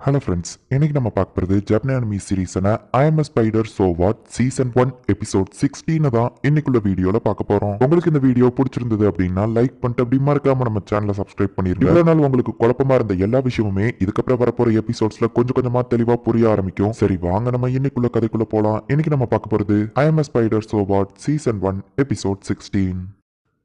Hello friends இன்னைக்கு நம்ம பார்க்க போகிறது Japanese anime சீரீஸான I'm spider so what season one episode sixteen தான் இன்னைக்குள்ள வீடியோவில் பார்க்க போகிறோம் உங்களுக்கு இந்த வீடியோ பிடிச்சிருந்தது அப்படின்னா லைக் பண்ணிட்டு அப்படி மறக்காம நம்ம சேனலை சப்ஸ்கிரைப் பண்ணிருங்க. இவ்வளோ நாள் உங்களுக்கு குழப்பமா இருந்த எல்லா விஷயமுமே இதுக்கப்புறம் வரப்போற எபிசோட்ஸ்ல கொஞ்சம் கொஞ்சமா தெளிவா புரிய ஆரம்பிக்கும். சரி வாங்க நம்ம இன்னைக்குள்ள கதைக்குள்ள போலாம். இன்னைக்கு நம்ம பார்க்க போறது I'm spider so what season one episode sixteen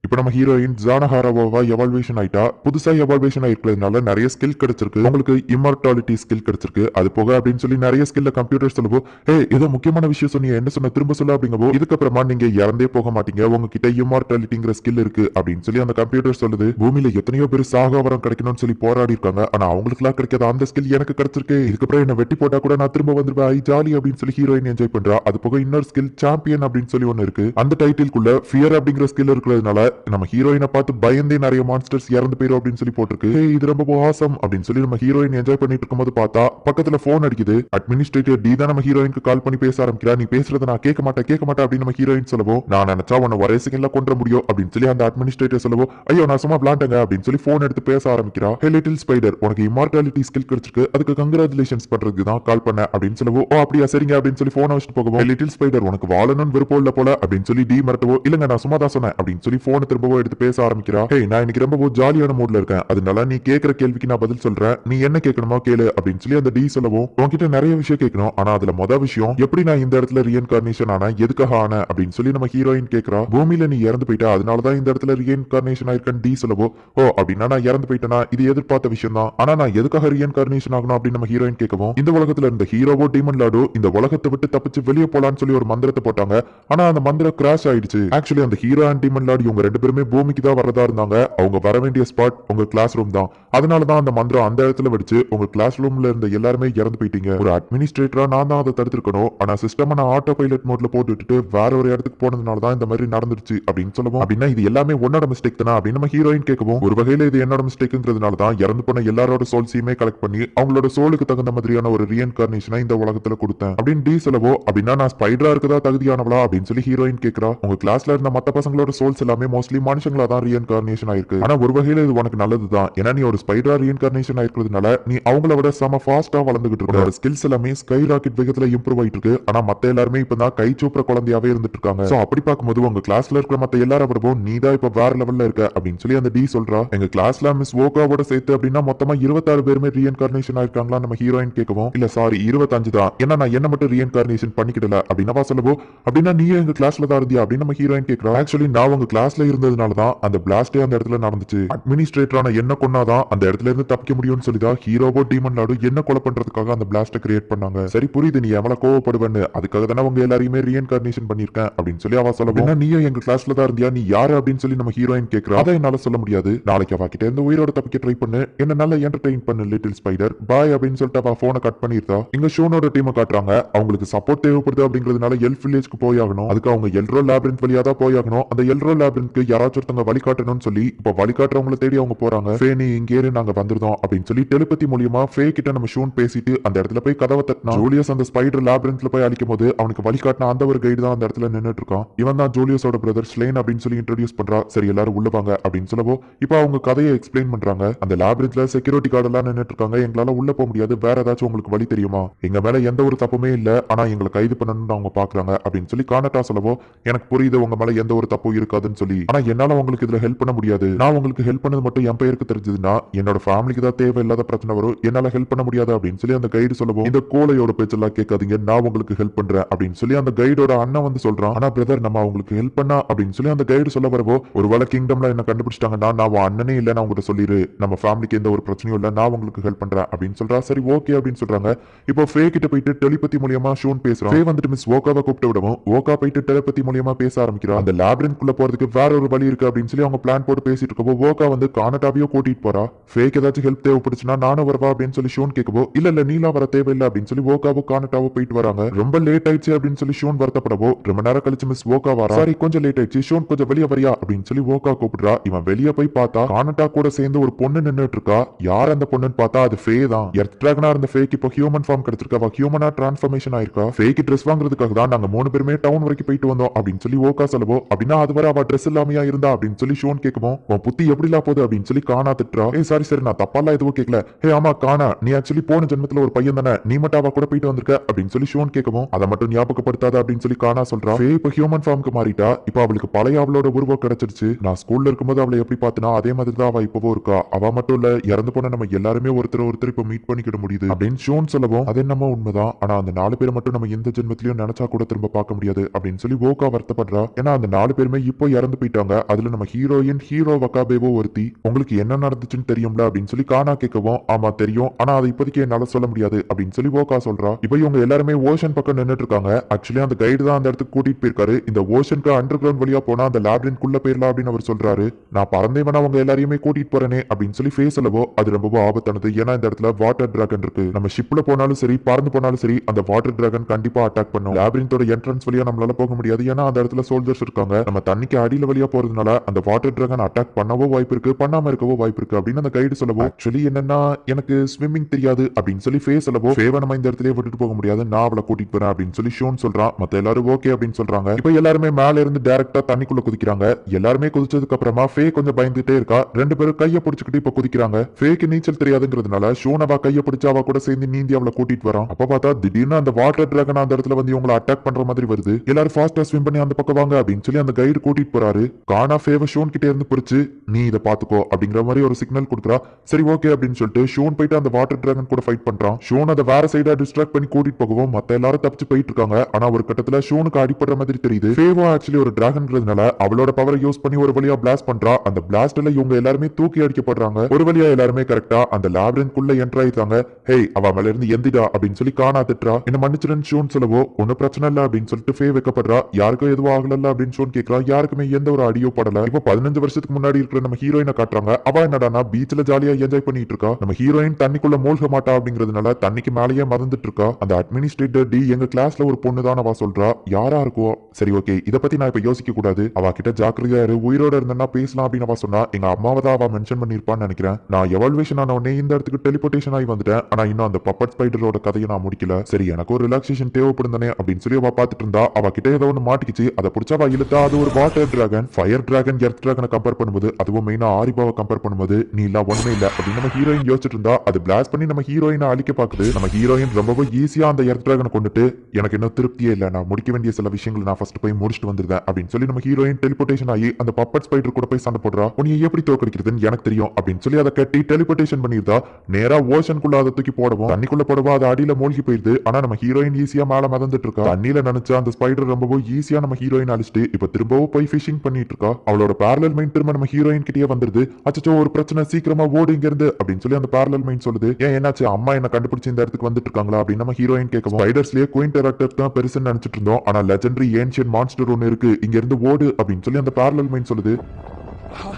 இப்போ நம்ம ஹீரோயின் ஜானஹாராவாவா எவால்வேஷன் ஆயிட்டா புதுசா எவால்வேஷன் ஆயிருக்கிறதுனால நிறைய ஸ்கில் கிடைச்சிருக்கு. உங்களுக்கு இம்மார்டாலிட்டி ஸ்கில் கிடைச்சிருக்கு. அது போக அப்படின்னு சொல்லி நிறைய ஸ்கில்ல கம்ப்யூட்டர் சொல்லவோ ஏ ஏதோ முக்கியமான விஷயம் சொன்னீங்க என்ன சொன்ன திரும்ப சொல்ல அப்படிங்கவோ இதுக்கப்புறமா நீங்க இறந்தே போக மாட்டீங்க. உங்ககிட்ட இம்மார்டாலிட்டிங்கிற ஸ்கில் இருக்கு அப்படின்னு சொல்லி அந்த கம்ப்யூட்டர் சொல்லுது. பூமியில எத்தனையோ பேர் சாகவரம் கிடைக்கணும்னு சொல்லி போராடி இருக்காங்க. ஆனா அவங்களுக்குலாம் கிடைக்காத அந்த ஸ்கில் எனக்கு கிடைச்சிருக்கு. இதுக்கப்புறம் என்ன வெட்டி போட்டா கூட நான் திரும்ப வந்துருவேன். ஐ ஜாலி அப்படின்னு சொல்லி ஹீரோயின் என்ஜாய் பண்றா. அது போக இன்னொரு ஸ்கில் சாம்பியன் அப்படின்னு சொல்லி ஒன்னு இருக்கு. அந்த டைட்டிலுக்குள்ள ஃபியர் அப்படிங்கிற ஸ்கில் இருக்கிறதுனால நம்ம ஹீரோயினை பார்த்து பயந்தே நிறைய மான்ஸ்டர்ஸ் இறந்து போயிரும் அப்படின்னு சொல்லி போட்டிருக்கு. இது ரொம்ப ஆசம் அப்படின்னு சொல்லி நம்ம ஹீரோயின் என்ஜாய் பண்ணிட்டு இருக்கும்போது பார்த்தா பக்கத்துல போன் அடிக்குது. அட்மினிஸ்ட்ரேட்டர் டி தான் நம்ம ஹீரோயினுக்கு கால் பண்ணி பேச ஆரம்பிக்கிறா. நீ பேசுறத நான் கேட்க மாட்டேன் கேட்க மாட்டேன் அப்படின்னு நம்ம ஹீரோயின் சொல்லவும் நான் நினைச்சா உன்னை ஒரே செகண்ட்ல கொன்ற முடியும் அப்படின்னு சொல்லி அந்த அட்மினிஸ்ட்ரேட்டர் சொல்லவும் ஐயோ நான் சும்மா விளாண்டங்க அப்படின்னு சொல்லி போன் எடுத்து பேச ஆரம்பிக்கிறா. ஹே லிட்டில் ஸ்பைடர் உனக்கு இமார்டாலிட்டி ஸ்கில் கிடைச்சிருக்கு. அதுக்கு கங்க்ராச்சுலேஷன்ஸ் பண்றதுக்கு தான் கால் பண்ண அப்படின்னு சொல்லவோ ஓ அப்படியா சரிங்க அப்படின்னு சொல்லி போனை வச்சுட்டு போகவும் லிட்டில் ஸ்பைடர் உனக்கு வாழணும்னு விருப்பம் இல்ல போல அப்படின்னு சொல்லி டி மறட்டவோ இல்லங்க நான் சும்மா தான் சொன்னேன் அப்படின்னு சொல்லி போன் திரும்பவும் எடுத்து பேச ஆரம்பிக்கிறா. ஹே நான் இன்னைக்கு ரொம்ப ஜாலியான மூட்ல இருக்கேன். அதனால நீ கேக்குற கேள்விக்கு நான் பதில் சொல்றேன். நீ என்ன கேட்கணுமோ கேளு அப்படின்னு சொல்லி அந்த டி சொல்லவும் உன்கிட்ட நிறைய விஷயம் கேட்கணும். ஆனா அதுல மொத விஷயம் எப்படி நான் இந்த இடத்துல ரீஎன்கார்னேஷன் ஆனா எதுக்காக ஆன அப்படின்னு சொல்லி நம்ம ஹீரோயின் கேக்குறா. பூமியில நீ இறந்து போயிட்டா. அதனாலதான் இந்த இடத்துல ரீஎன்கார்னேஷன் ஆயிருக்கேன் டி சொல்லவோ ஓ அப்படின்னா நான் இறந்து போயிட்டேனா? இது எதிர்பார்த்த விஷயம் தான். ஆனா நான் எதுக்காக ரீஎன்கார்னேஷன் ஆகணும்? அப்படின்னு நம்ம ஹீரோயின் கேட்கவும் இந்த உலகத்துல இருந்த ஹீரோவோ டீமன் லாடோ இந்த உலகத்தை விட்டு தப்பிச்சு வெளியே போலான்னு சொல்லி ஒரு மந்திரத்தை போட்டாங்க. ஆனா அந்த மந்திரம் கிராஷ் ஆயிடுச்சு. ஆக்சுவலி அந்த ஹீரோ அண்ட் டீமன் லாட் இவங்க ரெண்டு பேருமே பூமிக்கு தான் வரதா இருந்தாங்க. அவங்க வர வேண்டிய ஸ்பாட் உங்க கிளாஸ் ரூம் தான். அதனால தான் அந்த மந்திரம் அந்த இடத்துல வெடிச்சு உங்க கிளாஸ் ரூம்ல இருந்த எல்லாருமே இறந்து போயிட்டீங்க. ஒரு அட்மினிஸ்ட்ரேட்டரா நான் தான் அதை தடுத்திருக்கணும். ஆனா சிஸ்டம் நான் ஆட்டோ பைலட் மோட்ல போட்டு விட்டுட்டு வேற ஒரு இடத்துக்கு போனதுனால தான் இந்த மாதிரி நடந்துருச்சு அப்படின்னு சொல்லுவோம். அப்படின்னா இது எல்லாமே உன்னோட மிஸ்டேக் தானா? அப்படின்னு நம்ம ஹீரோயின் கேட்கவும் ஒரு வகையில இது என்னோட மிஸ்டேக்ங்கிறதுனால தான் இறந்து போன எல்லாரோட சோல்ஸையுமே கலெக்ட் பண்ணி அவங்களோட சோலுக்கு தகுந்த மாதிரியான ஒரு ரீஎன்கார்னேஷனை இந்த உலகத்துல கொடுத்தேன். அப்படின்னு டி சொல்லவோ அப்படின்னா நான் ஸ்பைடரா இருக்கதா தகுதியானவளா அப்படின்னு சொல்லி ஹீரோயின் கேட்கிறா உங்க கிளாஸ்ல இருந்த மத்த பசங்களோட சோல்ஸ் எல்லாமே மோஸ்ட்லி மனுஷங்களா தான் ரீஎன்கார்னேஷன் ஆயிருக்கு. ஆனா ஒரு வகையில இது உனக்கு நல்லதுதான். ஏன்னா நீ ஒரு ஸ்பைடரா ரீஎன்கார்னேஷன் ஆயிருக்கிறதுனால நீ அவங்கள விட செம ஃபாஸ்டா வளர்ந்துகிட்டு இருக்க. ஸ்கில்ஸ் எல்லாமே ஸ்கை ராக்கெட் வேகத்துல இம்ப்ரூவ் ஆயிட்டு இருக்கு. ஆனா மத்த எல்லாருமே இப்பதான் கை சூப்பர குழந்தையாவே இருந்துட்டு இருக்காங்க. சோ அப்படி பார்க்கும்போது உங்க கிளாஸ்ல இருக்கிற மத்த எல்லாரும் விடவும் நீ தான் இப்ப வேற லெவல்ல இருக்க அப்படின்னு சொல்லி அந்த டி சொல்றா. எங்க கிளாஸ்ல மிஸ் ஓகாவோட சேர்த்து அப்படின்னா மொத்தமா இருபத்தாறு பேருமே ரீஎன்கார்னேஷன் ஆயிருக்காங்களா நம்ம ஹீரோயின் கேட்கவும் இல்ல சாரி இருபத்தஞ்சு தான். ஏன்னா நான் என்ன மட்டும் ரீஎன்கார்னேஷன் பண்ணிக்கிடல. அப்படின்னா சொல்லவோ அப்படின்னா நீ எங்க கிளாஸ்ல தான் இருந்தியா? அப்படின்னு நம்ம ஹீரோயின் கேட்கிறோம் ஆக்சுவலி நான் உங்க கிளாஸ்ல இருந்ததுனால தான் அந்த பிளாஸ்டே அந்த இடத்துல நடந்துச்சு. அட்மினிஸ்ட்ரேட்டரான என்ன கொண்டாதான் அந்த இடத்துல இருந்து தப்பிக்க முடியும்னு சொல்லி தான் ஹீரோவோ டீமன் லாடு என்ன கொலை பண்றதுக்காக அந்த பிளாஸ்ட கிரியேட் பண்ணாங்க. சரி புரியுது நீ எவ்வளவு கோவப்படுவேன்னு. அதுக்காக தானே உங்க எல்லாரையுமே ரீஎன்கார்னேஷன் பண்ணிருக்கேன் அப்படின்னு சொல்லி அவ சொல்ல "என்ன நீயும் எங்க கிளாஸ்ல தான் இருந்தியா? நீ யாரு? அப்படின்னு சொல்லி நம்ம ஹீரோயின் கேட்கிறா அதை என்னால சொல்ல முடியாது. நாளைக்கு அவ கிட்ட இருந்து உயிரோட தப்பிக்க ட்ரை பண்ணு. என்ன நல்லா என்டர்டெயின் பண்ணு லிட்டில் ஸ்பைடர் பாய் அப்படின்னு சொல்லிட்டு அவ போனை கட் பண்ணிருந்தா இங்க ஷோனோட டீமை காட்டுறாங்க. அவங்களுக்கு சப்போர்ட் தேவைப்படுது அப்படிங்கிறதுனால எல் வில்லேஜ்க்கு போய் ஆகணும் அதுக்கு அவங்க எல்ரோ லேப்ரின் வழியா தான் போய் ஆகணும் அந்த எல்ரோ அவங்களுக்கு யாராச்சும் ஒருத்தவங்க வழிகாட்டணும்னு சொல்லி இப்ப வழிகாட்டுறவங்களை தேடி அவங்க போறாங்க. ஃபே நீ இங்கே நாங்க வந்துருந்தோம் அப்படின்னு சொல்லி டெலிபதி மூலியமா ஃபே கிட்ட நம்ம ஷூன் பேசிட்டு அந்த இடத்துல போய் கதவை தட்டினா ஜூலியஸ் அந்த ஸ்பைடர் லேப்ரின்ஸ்ல போய் அழிக்கும் போது அவனுக்கு வழிகாட்டின அந்த ஒரு கைடு தான் அந்த இடத்துல நின்றுட்டு இருக்கான் இவன் தான் ஜூலியஸோட பிரதர் ஸ்லேன் அப்படின்னு சொல்லி இன்ட்ரடியூஸ் பண்றா. சரி எல்லாரும் உள்ள வாங்க அப்படின்னு சொல்லவோ இப்போ அவங்க கதையை எக்ஸ்பிளைன் பண்றாங்க. அந்த லேப்ரின்ஸ்ல செக்யூரிட்டி கார்டு எல்லாம் நின்றுட்டு இருக்காங்க எங்களால உள்ள போக முடியாது. வேற ஏதாச்சும் உங்களுக்கு வழி தெரியுமா? எங்க மேல எந்த ஒரு தப்புமே இல்ல. ஆனா எங்களை கைது பண்ணணும்னு அவங்க பாக்குறாங்க அப்படின்னு சொல்லி கானட்டா சொல்லவோ எனக்கு புரியுது உங்க மேல எந்த ஒரு தப்பும் இருக்காதுன்னு சொல்லி ஆனா என்னால உங்களுக்கு இதுல ஹெல்ப் பண்ண முடியாது. நான் உங்களுக்கு ஹெல்ப் பண்ணது மட்டும் என் பெயருக்கு தெரிஞ்சதுன்னா என்னோட ஃபேமிலிக்கு தான் தேவையில்லாத பிரச்சனை வரும். என்னால ஹெல்ப் பண்ண முடியாது அப்படின்னு சொல்லி அந்த கைடு சொல்லவும் இந்த கோலையோட பேச்செல்லாம் கேட்காதீங்க நான் உங்களுக்கு ஹெல்ப் பண்றேன் அப்படின்னு சொல்லி அந்த கைடோட அண்ணன் வந்து சொல்றான். ஆனா பிரதர் நம்ம அவங்களுக்கு ஹெல்ப் பண்ணா அப்படின்னு சொல்லி அந்த கைடு சொல்ல வரவோ ஒருவேளை கிங்டம்ல என்ன கண்டுபிடிச்சிட்டாங்கன்னா நான் உன் அண்ணனே இல்ல நான் உங்ககிட்ட சொல்லிரு. நம்ம ஃபேமிலிக்கு எந்த ஒரு பிரச்சனையும் இல்ல நான் உங்களுக்கு ஹெல்ப் பண்றேன் அப்படின்னு சொல்றா. சரி ஓகே அப்படின்னு சொல்றாங்க. இப்போ ஃபே கிட்ட போயிட்டு டெலிபதி மூலியமா ஷோன் பேசுறான். ஃபே வந்துட்டு மிஸ் ஓகாவை கூப்பிட்டு விடவும் ஓகா போயிட்டு டெலிபதி மூலியமா பேச ஆரம்பிக்கிறான். அந்த லேப்ரின்குள்ள போறதுக்கு வேற ஒரு வழி இருக்கு அப்படின்னு சொல்லி அவங்க பிளான் போட்டு பேசிட்டு இருக்கப்போ ஓகா வந்து கானட்டாவையோ கூட்டிட்டு போறா. ஃபேக் ஏதாச்சும் ஹெல்ப் தேவைப்படுச்சுன்னா நானும் வரவா அப்படின்னு சொல்லி ஷோன் கேட்கவோ இல்ல இல்ல நீலாம் வர தேவையில்லை அப்படின்னு சொல்லி ஓகாவோ கானடாவோ போயிட்டு வராங்க. ரொம்ப லேட் ஆயிடுச்சு அப்படின்னு சொல்லி ஷோன் வருத்தப்படவோ ரொம்ப நேரம் கழிச்சு மிஸ் ஓகா வரா சாரி கொஞ்சம் லேட் ஆயிடுச்சு. ஷோன் கொஞ்சம் வெளியே வரியா? அப்படின்னு சொல்லி ஓகா கூப்பிடுறா. இவன் வெளியே போய் பார்த்தா கானடா கூட சேர்ந்து ஒரு பொண்ணு நின்றுட்டு இருக்கா. யார் அந்த பொண்ணுன்னு பார்த்தா அது ஃபே தான். எர்த் டிராகனா இருந்த ஃபேக் இப்போ ஹியூமன் ஃபார்ம் கிடைச்சிருக்கா. அவ ஹியூமனா டிரான்ஸ்ஃபர்மேஷன் ஆயிருக்கா? ஃபேக் ட்ரெஸ் வாங்குறதுக்காக தான் நாங்க மூணு பேருமே டவுன் வரைக்கும் போயிட்டு வந்தோம் அப்படின்னு சொல்லி ஓகா சொல்லவோ அப்படின்னா அது வரை அவ ட்ரெஸ் இல்லாம இல்லாமையா இருந்தா அப்படின்னு சொல்லி ஷோன் கேட்கவும் உன் புத்தி எப்படிலாம் போகுது? அப்படின்னு சொல்லி காணா திட்டுறா. ஏ சாரி சரி நான் தப்பாலாம் எதுவும் கேட்கல ஹே ஆமா காணா நீ ஆக்சுவலி போன ஜென்மத்துல ஒரு பையன் தானே. நீ மட்டும் அவ கூட போயிட்டு வந்திருக்க. அப்படின்னு சொல்லி ஷோன் கேட்கவும் அதை மட்டும் ஞாபகப்படுத்தாத அப்படின்னு சொல்லி காணா சொல்றா. ஃபே இப்ப ஹியூமன் ஃபார்முக்கு மாறிட்டா? இப்ப அவளுக்கு பழைய அவளோட உருவம் கிடைச்சிருச்சு. நான் ஸ்கூல்ல இருக்கும்போது அவளை எப்படி பார்த்தனா அதே மாதிரி தான் அவ இப்பவும் இருக்கா. அவ மட்டும் இல்ல இறந்து போன நம்ம எல்லாருமே ஒருத்தர் ஒருத்தர் இப்ப மீட் பண்ணிக்கிட முடியுது. அப்படின்னு ஷோன் சொல்லவும் அது என்னமோ உண்மைதான். ஆனா அந்த நாலு பேரை மட்டும் நம்ம எந்த ஜென்மத்திலயும் நினைச்சா கூட திரும்ப பார்க்க முடியாது. அப்படின்னு சொல்லி ஓகா வருத்தப்படுறா. ஏன்னா அந்த நாலு பேருமே இப்போ இறந்து போயிட்டாங்க அதுல நம்ம ஹீரோயின் ஹீரோ வக்காபேவோ ஒருத்தி உங்களுக்கு என்ன நடந்துச்சுன்னு தெரியும்ல? அப்படின்னு சொல்லி காணா கேட்கவும் ஆமா தெரியும். ஆனா அதை இப்போதைக்கு என்னால சொல்ல முடியாது. அப்படின்னு சொல்லி ஓகா சொல்றா. இப்போ இவங்க எல்லாருமே ஓஷன் பக்கம் நின்னுட்டு இருக்காங்க. ஆக்சுவலி அந்த கைடு தான் அந்த இடத்துக்கு கூட்டிட்டு போயிருக்காரு. இந்த ஓஷனுக்கு அண்டர் கிரவுண்ட் வழியா போனா அந்த லேப்ரின் குள்ள போயிடலாம் அப்படின்னு அவர் சொல்றாரு. நான் பறந்தே வேணா அவங்க எல்லாரையுமே கூட்டிட்டு போறேனே அப்படின்னு சொல்லி ஃபேஸ் அது ரொம்பவும் ஆபத்தானது. ஏன்னா இந்த இடத்துல வாட்டர் டிராகன் இருக்கு. நம்ம ஷிப்ல போனாலும் சரி பறந்து போனாலும் சரி அந்த வாட்டர் டிராகன் கண்டிப்பா அட்டாக் பண்ணும். லேப்ரின்தோட என்ட்ரன்ஸ் வழியா நம்மளால போக முடியாது. ஏன்னா அந்த இடத்துல சோல்ஜர்ஸ் இருக்காங்க. நம்ம தண்ணிக்கு அடியில வழியா போறதுனால அந்த வாட்டர் டிராகன் அட்டாக் பண்ணவோ வாய்ப்பு இருக்கு பண்ணாம இருக்கவோ வாய்ப்பு இருக்கு அப்படின்னு அந்த கைடு சொல்லவோ ஆக்சுவலி என்னன்னா எனக்கு ஸ்விம்மிங் தெரியாது அப்படின்னு சொல்லி ஃபே சொல்லவோ ஃபேவை நம்ம இந்த இடத்துல விட்டுட்டு போக முடியாது நான் அவளை கூட்டிட்டு போறேன் அப்படின்னு சொல்லி ஷோன் சொல்றான் மத்த எல்லாரும் ஓகே அப்படின்னு சொல்றாங்க. இப்போ எல்லாருமே மேல இருந்து டைரக்டா தண்ணிக்குள்ள குதிக்கிறாங்க. எல்லாருமே குதிச்சதுக்கு அப்புறமா ஃபே கொஞ்சம் பயந்துட்டே இருக்கா. ரெண்டு பேரும் கையை பிடிச்சிக்கிட்டு இப்ப குதிக்கிறாங்க. ஃபேக்கு நீச்சல் தெரியாதுங்கிறதுனால ஷோன் அவ கையை பிடிச்சா அவ கூட சேர்ந்து நீந்தி அவளை கூட்டிட்டு வரான். அப்ப பார்த்தா திடீர்னு அந்த வாட்டர் டிராகன் அந்த இடத்துல வந்து இவங்களை அட்டாக் பண்ற மாதிரி வருது. எல்லாரும் ஃபாஸ்டா ஸ்விம் பண்ணி அந்த பக்கம் வாங்க அப்படின்னு சொல்லி அந்த கைடு கூட்டிட்டு போறாரு. காணா ஃபேவ ஷோன் கிட்டே இருந்து பிடிச்சு நீ இதை பாத்துக்கோ அப்படிங்கிற மாதிரி ஒரு சிக்னல் கொடுக்குறா. சரி ஓகே அப்படின்னு சொல்லிட்டு ஷோன் போயிட்டு அந்த வாட்டர் டிராகன் கூட ஃபைட் பண்றான். ஷோன் அதை வேற சைடா டிஸ்ட்ராக்ட் பண்ணி கூட்டிட்டு போகவும் மத்த எல்லாரும் தப்பிச்சு போயிட்டு இருக்காங்க. ஆனா ஒரு கட்டத்துல ஷோனுக்கு அடிப்படுற மாதிரி தெரியுது. ஃபேவா ஆக்சுவலி ஒரு டிராகன்ங்கிறதுனால அவளோட பவரை யூஸ் பண்ணி ஒரு வழியா பிளாஸ்ட் பண்றா. அந்த பிளாஸ்ட்ல இவங்க எல்லாருமே தூக்கி அடிக்கப்படுறாங்க. ஒரு வழியா எல்லாருமே கரெக்டா அந்த லேப்ரின்குள்ள என்டர் ஆயிருக்காங்க ஹே அவ மேல இருந்து எந்திடா அப்படின்னு சொல்லி காணா திட்டுறா. என்ன மன்னிச்சிருன்னு ஷோன் சொல்லவோ ஒன்னும் பிரச்சனை இல்ல அப்படின்னு சொல்லிட்டு ஃபே வைக்கப்படுறா. யாருக்கும் எதுவும் ஆகல அப்படின்னு ஷோன் கேட்கறா யாருக்குமே எந்த ஒரு அடியோ படல இப்போ பதினஞ்சு வருஷத்துக்கு முன்னாடி இருக்கிற நம்ம ஹீரோயினை காட்டுறாங்க. அவ என்னடானா பீச்ல ஜாலியா என்ஜாய் பண்ணிட்டு இருக்கா. நம்ம ஹீரோயின் தண்ணிக்குள்ள மூழ்க மாட்டா அப்படிங்கிறதுனால தண்ணிக்கு மேலேயே மறந்துட்டு இருக்கா. அந்த அட்மினிஸ்ட்ரேட்டர் டி எங்க கிளாஸ்ல ஒரு பொண்ணு தான் அவ சொல்றா. யாரா இருக்கோ? சரி ஓகே இத பத்தி நான் இப்ப யோசிக்க கூடாது. அவ கிட்ட ஜாக்கிரதையா இரு உயிரோட இருந்தா பேசலாம் அப்படின்னு அவ சொன்னா எங்க அம்மாவை தான் அவ மென்ஷன் பண்ணிருப்பான்னு நினைக்கிறேன். நான் எவால்வேஷன் ஆன உடனே இந்த இடத்துக்கு டெலிபோர்டேஷன் ஆகி வந்துட்டேன். ஆனா இன்னும் அந்த பப்பட் ஸ்பைடரோட கதையை நான் முடிக்கல. சரி எனக்கு ஒரு ரிலாக்ஸேஷன் தேவைப்படுதுனே அப்படின்னு சொல்லி அவ பாத்துட்டு இருந்தா அவ கிட்ட ஏதோ ஒன்று மாட்டிக்கிச்சு. அதை பிடிச்சா அவ இழுத்தா அது ஒரு water dragon fire dragon earth டிராகனை compare பண்ணும்போது அதுவும் மெயினா ஆரிபாவை கம்பேர் பண்ணும்போது நீ இல்ல ஒண்ணுமே இல்ல. அப்படின்னு நம்ம ஹீரோயின் யோசிச்சுட்டு இருந்தா அது பிளாஸ்ட் பண்ணி நம்ம ஹீரோயினை அழிக்க பாக்குது நம்ம ஹீரோயின் ரொம்பவே ஈஸியா அந்த எர்த் டிராகனை கொண்டுட்டு எனக்கு இன்னும் திருப்தியே இல்ல நான் முடிக்க வேண்டிய சில விஷயங்களை நான் ஃபர்ஸ்ட் போய் முடிச்சுட்டு வந்திருந்தேன் அப்படின்னு சொல்லி நம்ம ஹீரோயின் டெலிபோர்டேஷன் ஆகி அந்த பப்பட் ஸ்பைடர் கூட போய் சண்டை போடுறா. உனியை எப்படி தோக்கடிக்கிறதுன்னு எனக்கு தெரியும் அப்படின்னு சொல்லி அதை கட்டி டெலிபோர்டேஷன் பண்ணியிருந்தா நேரா ஓஷனுக்குள்ள அதை தூக்கி போடவும் தண்ணிக்குள்ள போடவும் அது அடியில மூழ்கி போயிருது. ஆனா நம்ம ஹீரோயின் ஈஸியா மேல மறந்துட்டு இருக்கா. தண்ணியில நினைச்சா அந்த ஸ்பைடர் ரொம்பவும் ஈஸியா நம்ம ஹீரோயின் அழிச்சிட்டு இப்ப திரும்பவும் போய் ஃபிஷிங் பண்ணிட்டு இருக்கா அவளோட பேரலல் மைண்ட் திரும்ப நம்ம ஹீரோயின் கிட்டே வந்துருது. அச்சோ ஒரு பிரச்சனை சீக்கிரமா ஓடு இங்க இருந்து அப்படின்னு சொல்லி அந்த பேரலல் மைண்ட் சொல்லுது. ஏன் என்னாச்சு? அம்மா என்ன கண்டுபிடிச்சு இந்த இடத்துக்கு வந்துட்டு இருக்காங்களா அப்படின்னு நம்ம ஹீரோயின் கேட்கவும் ஸ்பைடர்ஸ்லயே குயின் டேரக்டர் தான் பெருசுன்னு நினைச்சிட்டு இருந்தோம். ஆனா லெஜண்டரி ஏன்ஷியன் மான்ஸ்டர் ஒன்னு இருக்கு. இங்க இருந்து ஓடு அப்படின்னு சொல்லி அந்த பேரலல் மைண்ட் சொல்லுது.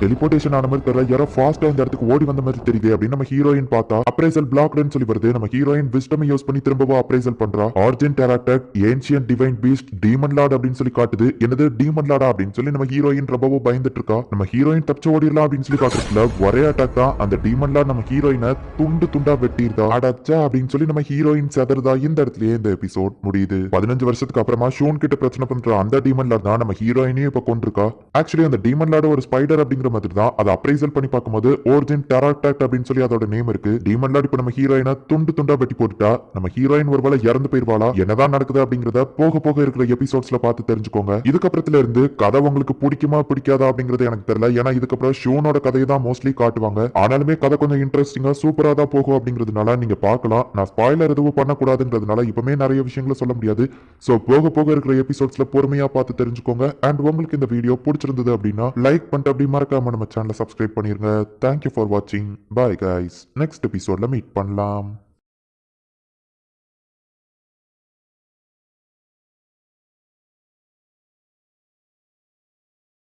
டெலிபோர்டேஷன் ஆன மாதிரி தெரியல. யாரோ ஃபாஸ்டா இந்த இடத்துக்கு ஓடி வந்த மாதிரி தெரியுது அப்படின்னு நம்ம ஹீரோயின் பார்த்தா அப்ரைசல் பிளாக்னு சொல்லி வருது. நம்ம ஹீரோயின் விஸ்டம் யூஸ் பண்ணி திரும்பவும் அப்ரைசல் பண்றா. Origin Taratect ancient divine beast demon lord அப்படின்னு சொல்லி காட்டுது. என்னது டீமன் லார்டா அப்படின்னு சொல்லி நம்ம ஹீரோயின் ரொம்பவும் பயந்துட்டு இருக்கா? நம்ம ஹீரோயின் தப்பிச்சு ஓடிடலாம் அப்படின்னு சொல்லி பாக்குறதுல ஒரே அட்டாக் தான். அந்த டீமன் லார்ட் நம்ம ஹீரோயினை துண்டு துண்டா வெட்டியிருந்தா அடச்சா அப்படின்னு சொல்லி நம்ம ஹீரோயின் செதறதா இந்த இடத்துலயே இந்த எபிசோட் முடியுது. பதினஞ்சு வருஷத்துக்கு அப்புறமா ஷூன் கிட்ட பிரச்சனை பண்ற அந்த டீமன் லார்ட் தான் நம்ம ஹீரோயினையும் இப்ப கொண்டிருக்கா. ஆக்சுவலி அந்த டீமன் லார்டு ஒரு ஸ்பைடர் அப்படிங்கிற மாதிரி தான். அதை அப்ரைசல் பண்ணி பார்க்கும்போது ஓர்ஜின் டெராக்டாக்ட் அப்படின்னு சொல்லி அதோட நேம் இருக்கு. டீமன் லார்ட் இப்ப நம்ம ஹீரோயினை துண்டு துண்டா வெட்டி போட்டுட்டா நம்ம ஹீரோயின் ஒருவேளை இறந்து போயிருவாளா? என்னதான் நடக்குது அப்படிங்கறத போக போக இருக்கிற எபிசோட்ஸ்ல பார்த்து தெரிஞ்சுக்கோங்க. இதுக்கப்புறத்துல இருந்து கதை உங்களுக்கு பிடிக்குமா பிடிக்காதா அப்படிங்கறது எனக்கு தெரியல. ஏன்னா இதுக்கப்புறம் ஷோனோட கதையை தான் மோஸ்ட்லி காட்டுவாங்க. ஆனாலுமே கதை கொஞ்சம் இன்ட்ரெஸ்டிங்கா சூப்பரா தான் போகும் அப்படிங்கிறதுனால நீங்க பார்க்கலாம். நான் ஸ்பாய்லர் எதுவும் பண்ணக்கூடாதுங்கிறதுனால இப்பவுமே நிறைய விஷயங்களை சொல்ல முடியாது. சோ போக போக இருக்கிற எபிசோட்ஸ்ல பொறுமையா பார்த்து தெரிஞ்சுக்கோங்க. அண்ட் உங்களுக்கு இந்த வீடியோ பிடிச்சிருந்தது அப்படின்னா லைக் பண்ணிட்டு அப்படி மறக்காம நம்ம சேனலை சப்ஸ்கிரைப் பண்ணிருங்க. தேங்க்யூ ஃபார் வாட்சிங் பாய் கைஸ் நெக்ஸ்ட் எபிசோட்ல மீட் பண்ணலாம்.